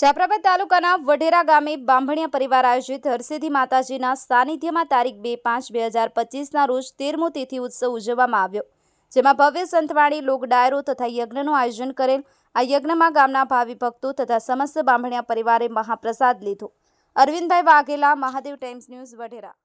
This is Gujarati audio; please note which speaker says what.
Speaker 1: જાફરાબાદ તાલુકાના વઢેરા ગામે બાંભણિયા પરિવાર આયોજિત હરસિદ્ધિ માતાજીના સાનિધ્યમાં તારીખ બે પાંચ બે હજાર પચીસના રોજ તેરમો તિથિ ઉત્સવ ઉજવવામાં આવ્યો, જેમાં ભવ્ય સંતવાણી, લોક ડાયરો તથા યજ્ઞનું આયોજન કરેલ. આ યજ્ઞમાં ગામના ભાવિ ભક્તો તથા સમસ્ત બાંભણિયા પરિવારે મહાપ્રસાદ લીધો. Arvindbhai Vaghela, Mahadev times news Vadhera.